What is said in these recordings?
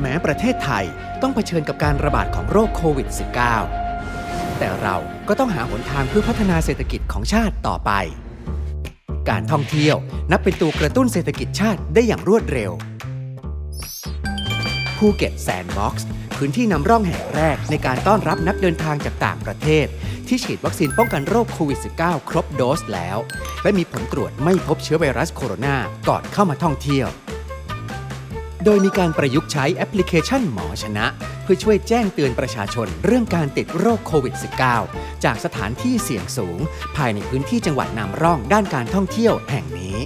แม้ประเทศไทยต้องเผชิญกับการระบาดของโรคโควิด -19 แต่เราก็ต้องหาหนทางเพื่อพัฒนาเศรษฐกิจของชาติต่อไป การท่องเที่ยวนับเป็นตัวกระตุ้นเศรษฐกิจชาติได้อย่างรวดเร็วภูเก็ตแซนด์บ็อกซ์พื้นที่นำร่องแห่งแรกในการต้อนรับนักเดินทางจากต่างประเทศ ที่ฉีดวัคซีนป้องกันโรคโควิด -19 ครบโดสแล้ว และมีผลตรวจไม่พบเชื้อไวรัสโคโรนาก่อนเข้ามาท่องเที่ยว โดยมีการประยุกต์ใช้แอปพลิเคชันหมอชนะ เพื่อช่วยแจ้งเตือนประชาชนเรื่องการติดโรคโควิด -19 จากสถานที่เสี่ยงสูง ภายในพื้นที่จังหวัดนำร่องด้านการท่องเที่ยวแห่งนี้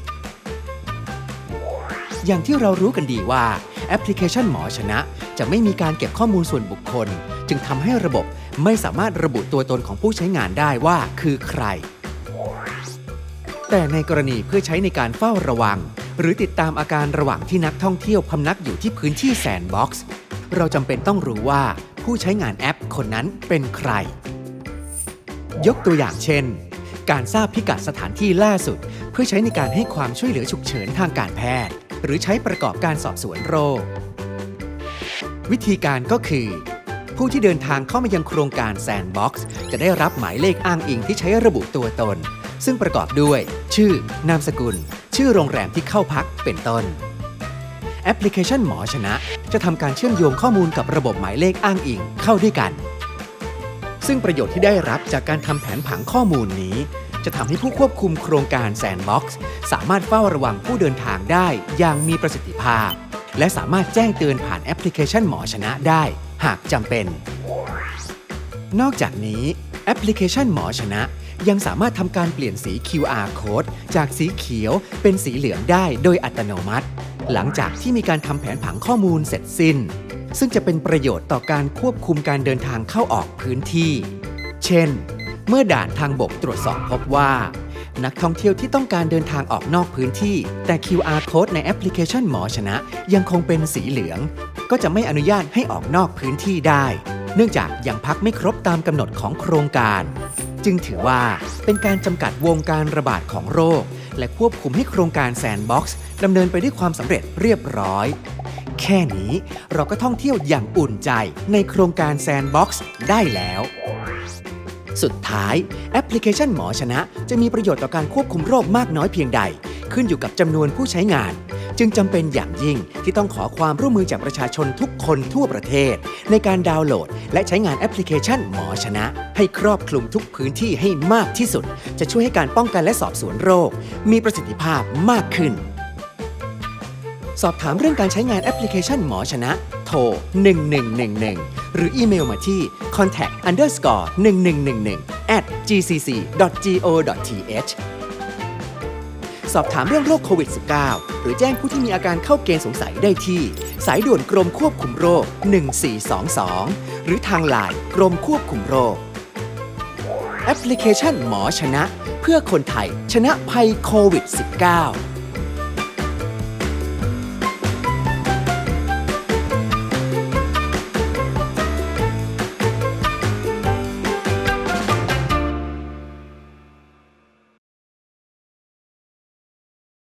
อย่างที่เรารู้กันดีว่าแอปพลิเคชันหมอชนะ จะไม่มีการเก็บข้อมูลส่วนบุคคล จึงทำให้ระบบไม่สามารถระบุตัวตนของผู้ใช้งานได้ว่าคือใคร แต่ในกรณีเพื่อใช้ในการเฝ้าระวัง หรือติดตามอาการระหว่างที่นักท่องเที่ยวพำนักอยู่ที่พื้นที่แซนบ็อกซ์เราจำเป็นต้องรู้ว่าผู้ใช้งานแอปคนนั้นเป็นใคร ยกตัวอย่างเช่น การทราบพิกัดสถานที่ล่าสุด เพื่อใช้ในการให้ความช่วยเหลือฉุกเฉินทางการแพทย์ หรือใช้ประกอบการสอบสวนโรค วิธีการก็คือ ผู้ที่เดินทางเข้ามายังโครงการแซนบ็อกซ์จะได้รับหมายเลขอ้างอิงที่ใช้ระบุตัวตน ซึ่งประกอบด้วย ชื่อนามสกุล ชื่อโรงแรมที่เข้าพักเป็นต้น แอปพลิเคชันหมอชนะ จะทำการเชื่อมโยงข้อมูลกับระบบหมายเลขอ้างอิงเข้าด้วยกัน ซึ่งประโยชน์ที่ได้รับจากการทำแผนผังข้อมูลนี้ จะทำให้ผู้ควบคุมโครงการแซนด์บ็อกซ์สามารถเฝ้าระวังผู้เดินทางได้อย่างมีประสิทธิภาพ และสามารถแจ้งเตือนผ่านแอปพลิเคชันหมอชนะได้ หากจำเป็น นอกจากนี้แอปพลิเคชันหมอชนะ ยังสามารถทำการเปลี่ยนสี QR code จากสีเขียวเป็นสีเหลืองได้โดยอัตโนมัติ หลังจากที่มีการทำแผนผังข้อมูลเสร็จสิ้น ซึ่งจะเป็นประโยชน์ต่อการควบคุมการเดินทางเข้าออกพื้นที่ เช่น เมื่อด่านทางบกตรวจสอบพบว่า นักท่องเที่ยวที่ต้องการเดินทางออกนอกพื้นที่ แต่ QR code ในแอปพลิเคชันหมอชนะ ยังคงเป็นสีเหลือง ก็จะไม่อนุญาตให้ออกนอกพื้นที่ได้ เนื่องจากยังพักไม่ครบตามกำหนดของโครงการ จึงถือว่าเป็นการจำกัดวงการระบาดของโรค และควบคุมให้โครงการแซนด์บ็อกซ์ดำเนินไปด้วยความสำเร็จเรียบร้อย แค่นี้เราก็ท่องเที่ยวอย่างอุ่นใจในโครงการแซนด์บ็อกซ์ได้แล้ว สุดท้ายแอปพลิเคชันหมอชนะ จะมีประโยชน์ต่อการควบคุมโรคมากน้อยเพียงใด ขึ้นอยู่กับจำนวนผู้ใช้งาน จึงจำเป็นอย่างยิ่งที่ต้องขอความร่วมมือจากประชาชนทุกคนทั่วประเทศ ในการดาวน์โหลด และใช้งานแอปพลิเคชันหมอชนะ ให้ครอบคลุมทุกพื้นที่ให้มากที่สุด จะช่วยให้การป้องกันและสอบสวนโรค มีประสิทธิภาพมากขึ้น สอบถามเรื่องการใช้งานแอปพลิเคชันหมอชนะ โทร 1111 หรืออีเมลมาที่ contact underscore 1111 at gcc.go.th สอบถามเรื่องโรคโควิด -19 หรือแจ้งผู้ที่มีอาการเข้าเกณฑ์สงสัยได้ที่ สายด่วนกรมควบคุมโรค 1422 หรือทางไลน์กรมควบคุมโรค แอปพลิเคชันหมอชนะ เพื่อคนไทยชนะภัยโควิด -19